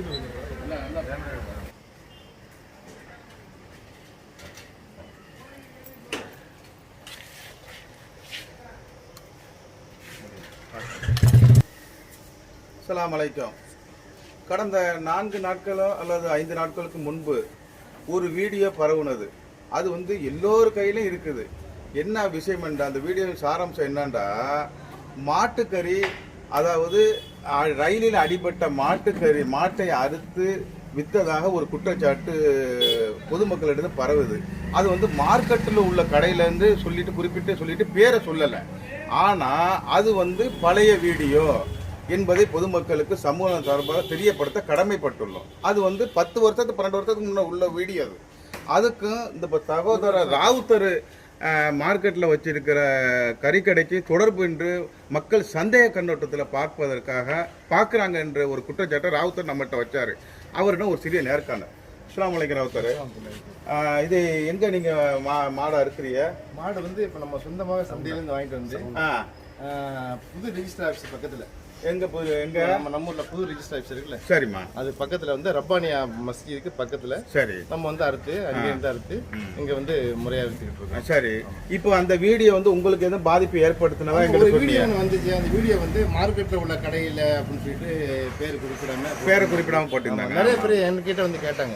அஸ்லாம் வலைக்கம் கடந்த நான்கு நாட்களோ அல்லது ஐந்து நாட்களுக்கு முன்பு ஒரு வீடியோ பரவுனது. அது வந்து எல்லோர் கையிலும் இருக்குது. என்ன விஷயம் என்றா அந்த வீடியோவின் சாராம்சம் என்னண்டா மாட்டுக்கறி அதாவது ரயிலில் அடிபட்ட மாட்டுக்கறி மாட்டை அறுத்து வித்ததாக ஒரு குற்றச்சாட்டு பொதுமக்களிடம் பரவுது. அது வந்து மார்க்கெட்டில் உள்ள கடையிலேருந்து சொல்லிட்டு குறிப்பிட்டு சொல்லிட்டு பேரை சொல்லலை. ஆனால் அது வந்து பழைய வீடியோ என்பதை பொதுமக்களுக்கு சமூகம் சார்பாக தெரியப்படுத்த கடமைப்பட்டுள்ளோம். அது வந்து பத்து வருஷத்துக்கு பன்னெண்டு வருஷத்துக்கு முன்னே உள்ள வீடியோ அது. அதுக்கும் இந்த இப்ப சகோதரர் ராவுத்தர் மார்க்கெட்டில் வச்சிருக்கிற கறிக்கடைக்கு தொடர்பு என்று மக்கள் சந்தேக கண்ணோட்டத்தில் பார்ப்பதற்காக பார்க்குறாங்க என்ற ஒரு குற்றச்சாட்டை ராவுத்தர் நம்மகிட்ட வச்சார். அவரிடம் ஒரு சிறிய நேர்காணல். அஸ்ஸலாமு அலைக்கும் ராவுத்தர். இது எங்கே நீங்கள் மா மாடை இருக்கிறீங்க? மாடு வந்து இப்போ நம்ம சொந்தமாக சந்தையிலேருந்து வாங்கிட்டு வந்து புது ரிஜிஸ்டர் ஆஃபீஸ் பக்கத்தில். எங்கே போய் எங்கே? நம்ம நம்ம ஊரில் புது ரிஜிஸ்டர் ஆஃபீஸ் இருக்குல்ல? சரிம்மா. அது பக்கத்தில் வந்து ரப்பானியா மஸ்ஜிதுக்கு பக்கத்தில். சரி. நம்ம வந்து அறுத்து அங்கேருந்து அறுத்து இங்கே வந்து முறையாக விற்றுக்கிட்டு இருக்கோம் சரி. இப்போ அந்த வீடியோ வந்து உங்களுக்கு எதுவும் பாதிப்பு ஏற்படுத்தினதா எங்களுக்கு வீடியோ வந்துச்சு. அந்த வீடியோ வந்து மார்க்கெட்டில் உள்ள கடையில் அப்படின்னு சொல்லிட்டு பேர் குறிப்பிடாம பேரை குறிப்பிடாம போட்டிருந்தாங்க. நிறைய பேர் என்கிட்ட வந்து கேட்டாங்க.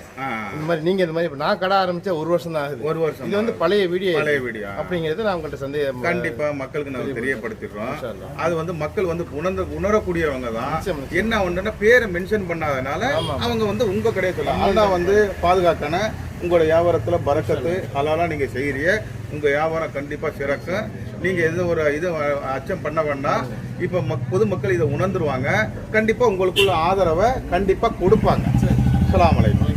இந்த மாதிரி நீங்கள் இந்த மாதிரி இப்போ நான் கடை ஆரம்பிச்சா ஒரு வருஷம் தான் ஆகுது. ஒரு வருஷம் இது வந்து பழைய வீடியோ பழைய வீடியோ அப்படிங்கிறது நான் உங்கள்கிட்ட சந்தேகம் கண்டிப்பா மக்களுக்கு நாங்க தெரியப்படுத்திடுறோம். அது வந்து மக்கள் வந்து உணர்ந்து உணரக்கூடியவங்க தான். என்ன ஒன்றுன்னா பேரை மென்ஷன் பண்ணாதனால. அவங்க வந்து உங்க கடையை சொல்லலாம் வந்து பாதுகாக்கணும் உங்களோட வியாபாரத்துல பறக்கத்து ஹலாலா நீங்க செய்யறீங்க உங்க வியாபாரம் கண்டிப்பா சிறக்கும். நீங்க எந்த ஒரு இது அச்சம் பண்ண வேண்டாம். இப்ப மக் பொதுமக்கள் இதை உணர்ந்துருவாங்க. கண்டிப்பா உங்களுக்குள்ள ஆதரவை கண்டிப்பா கொடுப்பாங்க. அஸ்ஸலாமு அலைக்கும்.